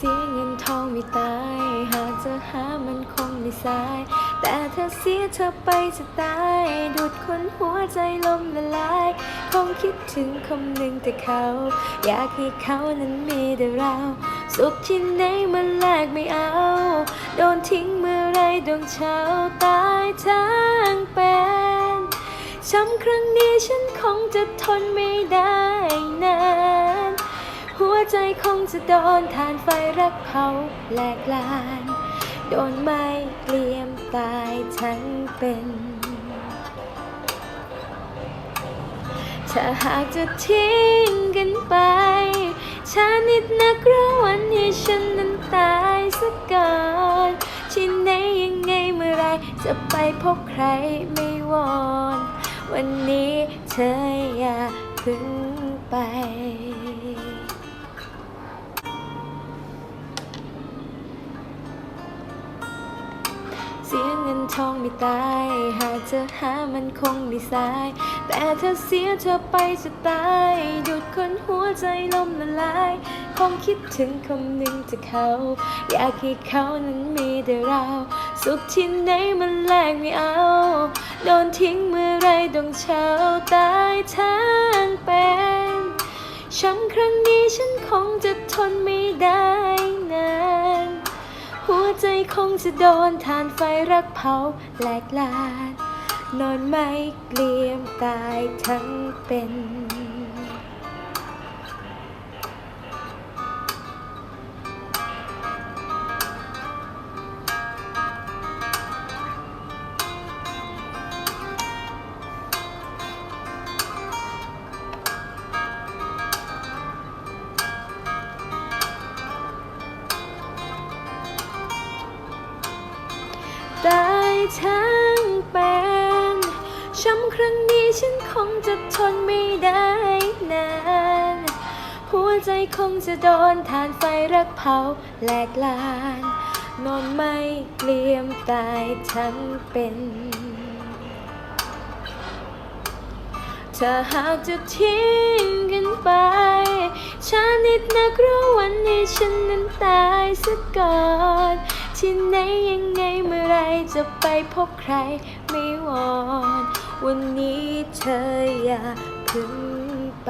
สียเงินทองไม่ตาย หากจะหามันคงไม่สาย แต่ถ้าเสียเธอไปจะตายดูดคนหัวใจลมละลาย คงคิดถึงคำหนึ่งแต่เขา อยากให้เขานั้นมีแต่เรา สุขที่ไหนมันแลกไม่เอา โดนทิ้งเมื่อไรดวงเช้าตายทั้งเป็นช้ำครั้งนี้ฉันคงจะทนไม่ได้นานหัว ใจคงจะโดนทานไฟรักเผาแหลกลาน โดนไม้เกลียมตายทั้งเป็นถ้าหากจะทิ้งกันไปชานิดนักร้วันให้ฉันนั้นตายสักก่อนที่ไหนยังไงเมื่อไรจะไปพบใครไม่วอน วันนี้เธออย่าพึ่งไป เสียเงินทองไม่ตาย หากจะหามันคงไม่สาย แต่ถ้าเสียเธอไปจะตาย หยุดคนหัวใจลมละลาย คงคิดถึงคำหนึ่งจากเขา อยากให้เขานั้นมีแต่เรา สุขที่ไหนมันแลกไม่เอา โดนทิ้งเมื่อไรดวงเช้าตายทั้งเป็นช้ำครั้งนี้ฉันคงจะทนไม่ได้นาน หัวใจคงจะโดนทานไฟรักเผาแหลกลาน นอนไม่เกลียมตายทั้งเป็นายทั้งเป็นช้ำครั้งนี้ฉันคงจะทนไม่ได้นานหัวใจคงจะโดนทานไฟรักเผาแหลกลาน นอนไม่เกลียมตายทั้งเป็นถ้าหากจะทิ้งกันไปชานิดนักรู้วันนี้ฉันนั้นตายซะก่อน ที่ไหนยังไงเมื่อไรจะไปพบใครไม่วอน วันนี้เธออย่าเพึ่งไป